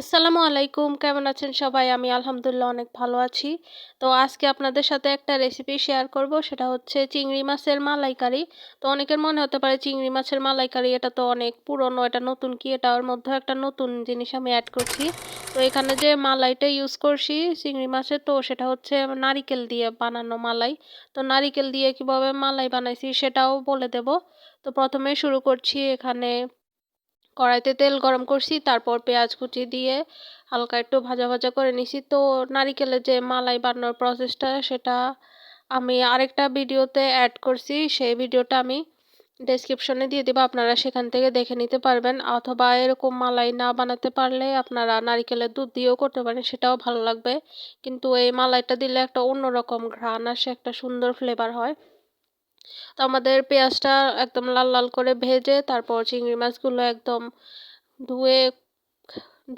আসসালামু আলাইকুম, কেমন আছেন সবাই? আমি আলহামদুলিল্লাহ অনেক ভালো আছি। তো আজকে আপনাদের সাথে একটা রেসিপি শেয়ার করব, সেটা হচ্ছে চিংড়ি মাছের মালাইকারি। তো অনেকের মনে হতে পারে চিংড়ি মাছের মালাইকারি, এটা তো অনেক পুরনো, এটা নতুন কি, এটা ওর মধ্যে একটা নতুন জিনিস আমি অ্যাড করছি। তো এখানে যে মালাইটা ইউজ করছি চিংড়ি মাছের, তো সেটা হচ্ছে নারিকেল দিয়ে বানানো মালাই। তো নারিকেল দিয়ে কীভাবে মালাই বানাইছি সেটাও বলে দেব। তো প্রথমে শুরু করছি এখানে কড়াইতে তেল গরম করছি, তারপর পেঁয়াজ কুচি দিয়ে হালকা একটু ভাজা ভাজা করে নিছি। তো নারিকেলের যে মালাই বানানোর প্রসেসটা সেটা আমি আরেকটা ভিডিওতে অ্যাড করছি। সেই ভিডিওটা আমি ডেসক্রিপশনে দিয়ে দেবো, আপনারা সেখান থেকে দেখে নিতে পারবেন। অথবা এরকম মালাই না বানাতে পারলে আপনারা নারিকেলের দুধ দিয়েও করতে পারেন, সেটাও ভালো লাগবে। কিন্তু এই মালাইটা দিলে একটা অন্যরকম ঘ্রাণ আসে, একটা সুন্দর ফ্লেভার হয়। তো আমাদের পেঁয়াজটা একদম লাল লাল করে ভেজে তারপর চিংড়ি মাছগুলো একদম ধুয়ে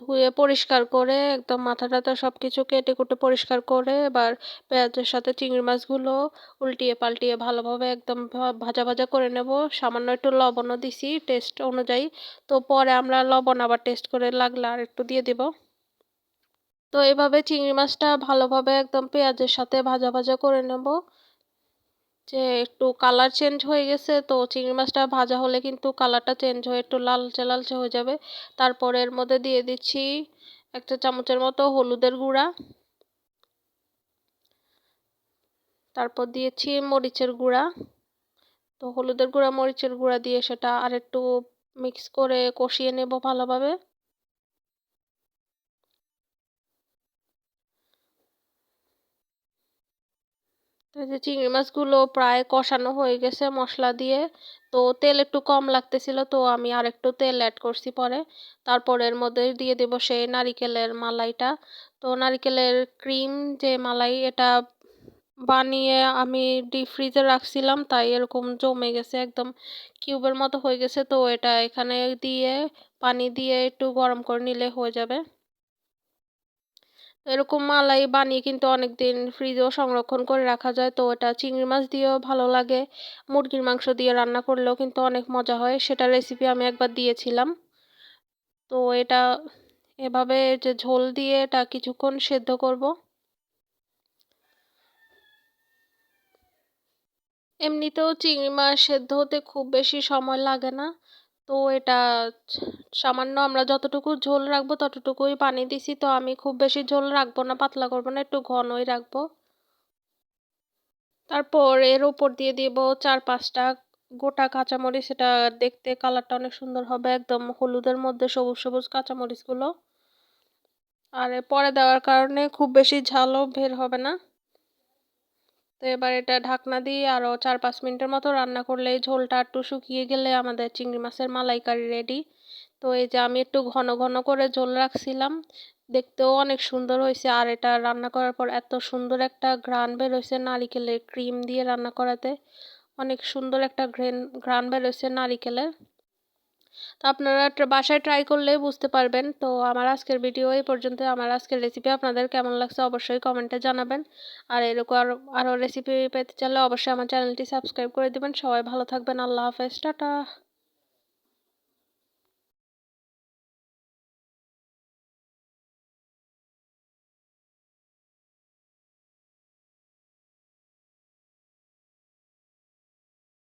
ধুয়ে পরিষ্কার করে একদম মাথা টাথা সব কিছু কেটে কুটে পরিষ্কার করে এবার পেঁয়াজের সাথে চিংড়ি মাছগুলো উল্টিয়ে পাল্টিয়ে ভালোভাবে একদম ভাজা ভাজা করে নেব। সামান্য একটু লবণও দিছি টেস্ট অনুযায়ী। তো পরে আমরা লবণ আবার টেস্ট করে লাগলে আর একটু দিয়ে দেব। তো এভাবে চিংড়ি মাছটা ভালোভাবে একদম পেঁয়াজের সাথে ভাজা ভাজা করে নেব। যে একটু কালার চেঞ্জ হয়ে গেছে, তো চিংড়ি মাছটা ভাজা হলে কিন্তু কালারটা চেঞ্জ হয়ে একটু লালচে লালচে হয়ে যাবে। তারপর এর মধ্যে দিয়ে দিচ্ছি একটা চামচের মতো হলুদের গুঁড়া। তারপর দিয়েছি মরিচের গুঁড়া। তো হলুদের গুঁড়া, মরিচের গুঁড়া দিয়ে সেটা আর একটু মিক্স করে কষিয়ে নেব ভালোভাবে। যে চিংড়ি মাছগুলো প্রায় কষানো হয়ে গেছে মশলা দিয়ে। তো তেল একটু কম লাগতেছিল, তো আমি আর একটু তেল অ্যাড করছি পরে। তারপর এর মধ্যে দিয়ে দেবো সেই নারিকেলের মালাইটা। তো নারিকেলের ক্রিম যে মালাই, এটা বানিয়ে আমি ডিপ ফ্রিজে রাখছিলাম, তাই এরকম জমে গেছে, একদম কিউবের মতো হয়ে গেছে। তো এটা এখানে দিয়ে, পানি দিয়ে একটু গরম করে নিলে হয়ে যাবে। এরকম মালাই বানিয়ে কিন্তু অনেক দিন ফ্রিজেও সংরক্ষণ করে রাখা যায়। তো এটা চিংড়ি মাছ দিয়েও ভালো লাগে। মুরগির মাংস দিয়ে রান্না করলেও কিন্তু অনেক মজা হয়। সেটা রেসিপি আমি একবার দিয়েছিলাম। তো এটা এভাবে যে ঝোল দিয়ে এটা কিছুক্ষণ সেদ্ধ করব। এমনিতেও চিংড়ি মাছ সেদ্ধ হতে খুব বেশি সময় লাগে না। তো এটা সামান্য আমরা যতটুকু ঝোল রাখব ততটুকুই পানি দিছি, তো আমি খুব বেশি ঝোল রাখব না, পাতলা করব না, একটু ঘনই রাখব। তারপর এর উপর দিয়ে দিব চার পাঁচটা গোটা কাঁচামরিচ এটা দেখতে কালারটা অনেক সুন্দর হবে, একদম হলুদের মধ্যে সবুজ সবুজ কাঁচামরিচগুলো। আর পরে দেওয়ার কারণে খুব বেশি ঝালও বের হবে না। তো এবার এটা ঢাকনা দিয়ে আরও চার পাঁচ মিনিটের মতো রান্না করলে ঝোলটা একটু শুকিয়ে গেলে আমাদের চিংড়ি মাছের মালাইকারি রেডি তো এই যে আমি একটু ঘন ঘন করে ঝোল রাখছিলাম, দেখতেও অনেক সুন্দর হয়েছে। আর এটা রান্না করার পর এত সুন্দর একটা ঘ্রাণ বেরোয়েছে নারিকেলের ক্রিম দিয়ে রান্না করাতে। অনেক সুন্দর একটা ঘ্রেন, ঘ্রাণ বেরোয়েছে নারিকেলের। তো আপনারা বাসায় ট্রাই করলে বুঝতে পারবেন। তো আমার আজকের ভিডিও এই পর্যন্ত আমার আজকের রেসিপি আপনাদের কেমন লাগছে অবশ্যই কমেন্টে জানাবেন। আর এরকম আরও আরও রেসিপি পেতে চাইলে অবশ্যই আমার চ্যানেলটি সাবস্ক্রাইব করে দেবেন। সবাই ভালো থাকবেন। আল্লাহ হাফেজ। টাটা।